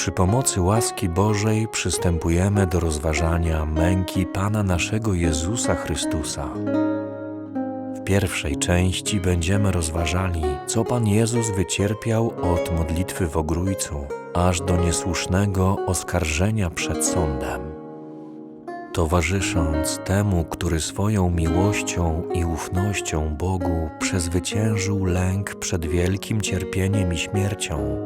przy pomocy łaski Bożej przystępujemy do rozważania męki Pana naszego Jezusa Chrystusa. W pierwszej części będziemy rozważali, co Pan Jezus wycierpiał od modlitwy w ogrójcu, aż do niesłusznego oskarżenia przed sądem. Towarzysząc temu, który swoją miłością i ufnością Bogu przezwyciężył lęk przed wielkim cierpieniem i śmiercią,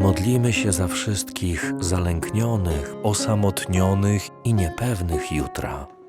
Modlimy się za wszystkich zalęknionych, osamotnionych i niepewnych jutra.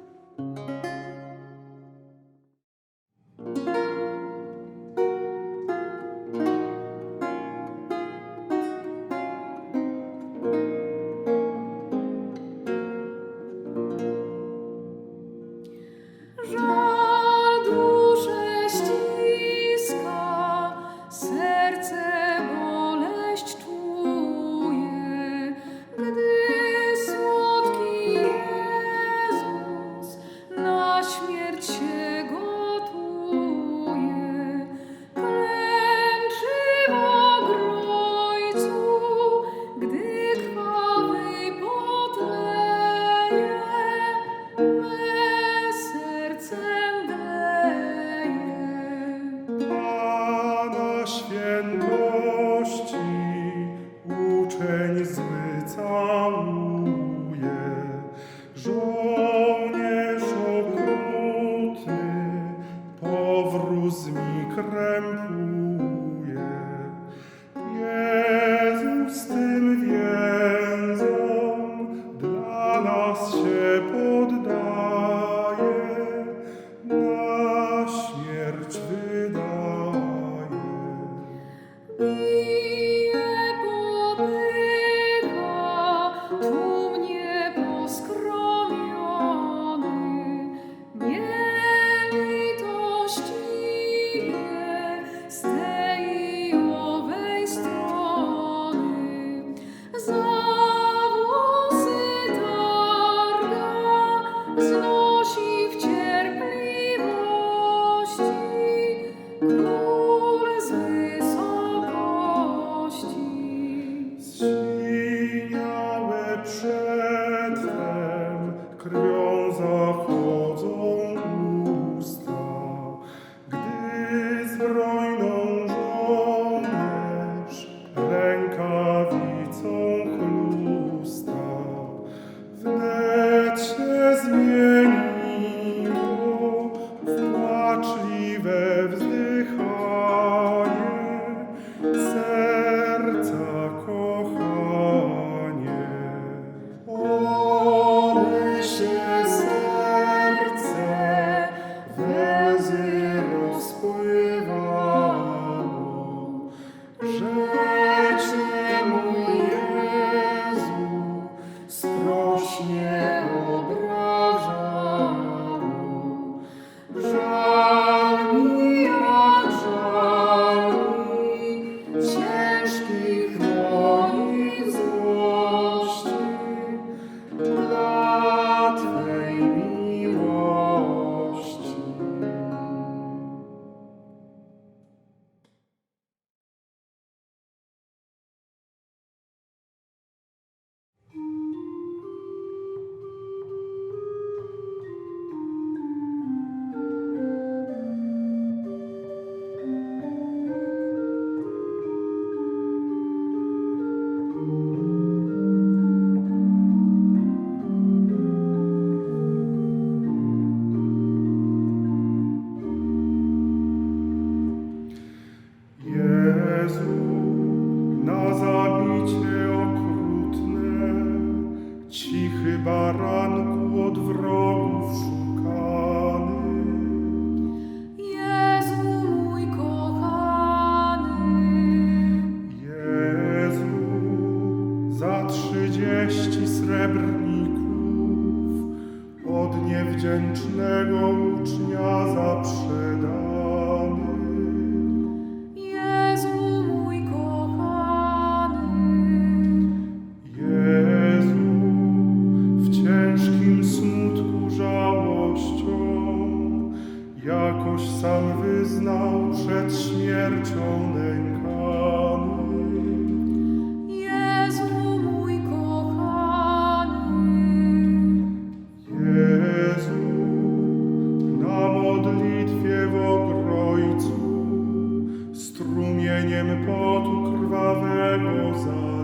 Strumieniem potu krwawego zalany.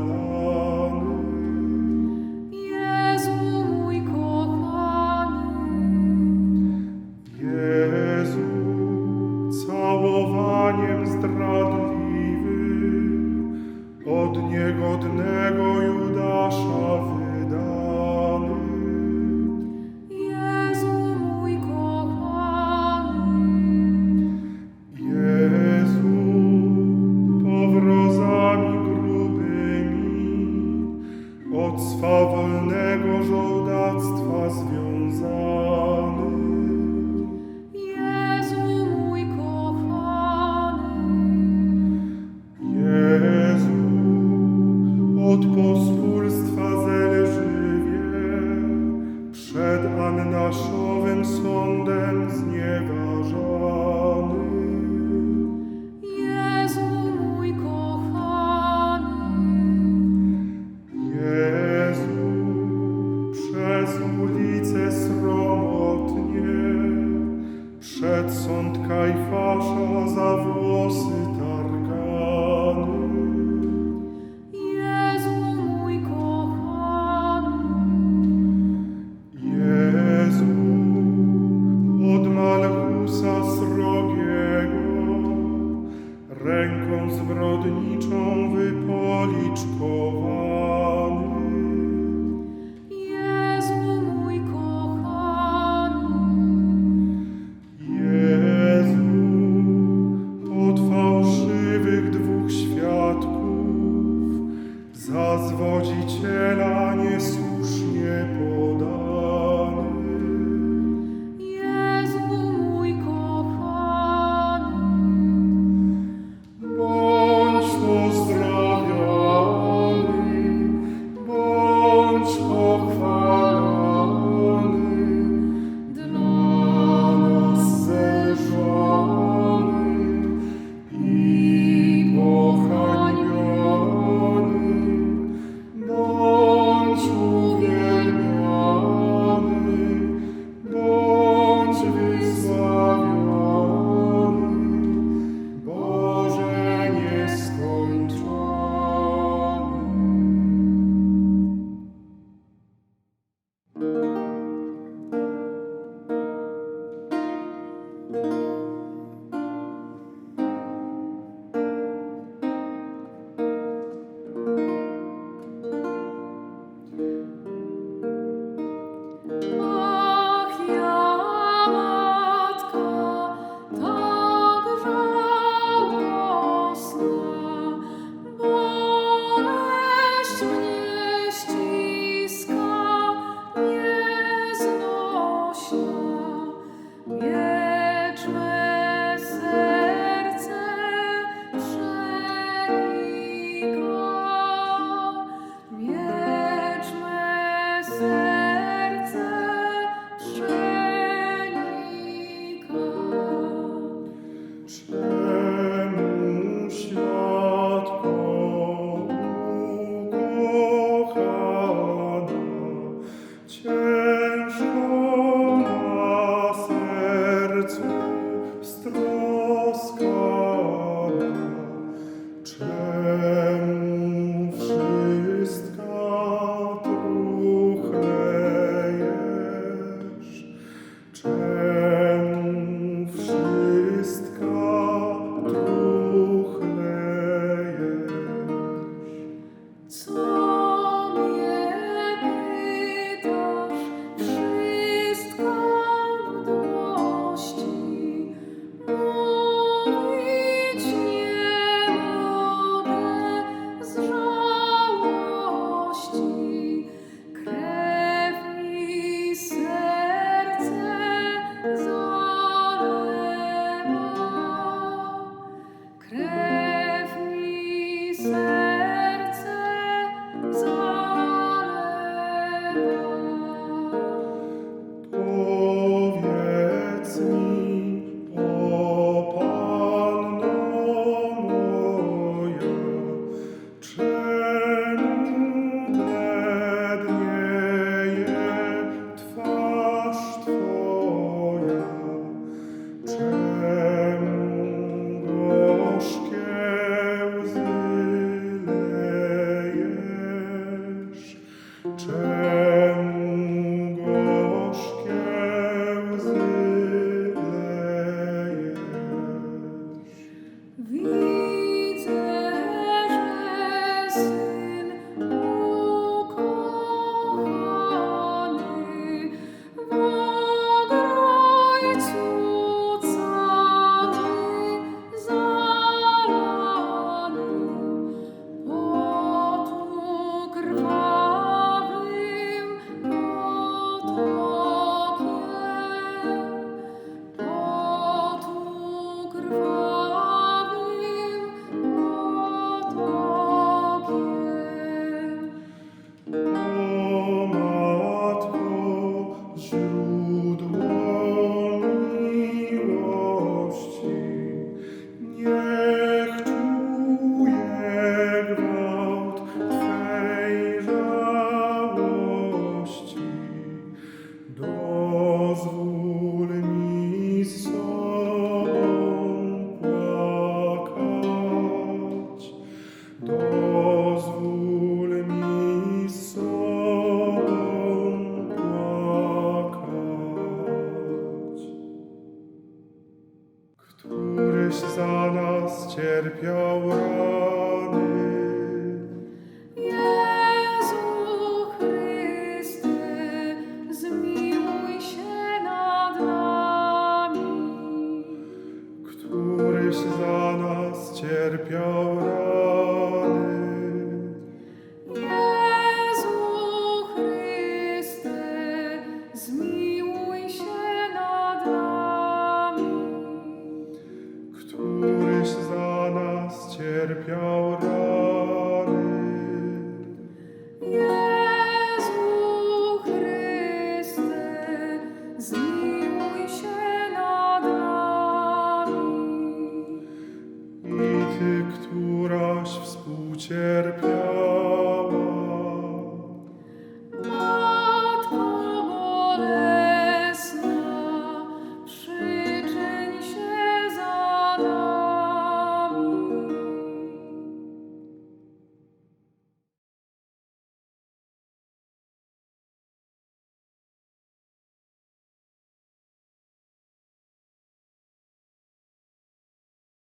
Od Jesus.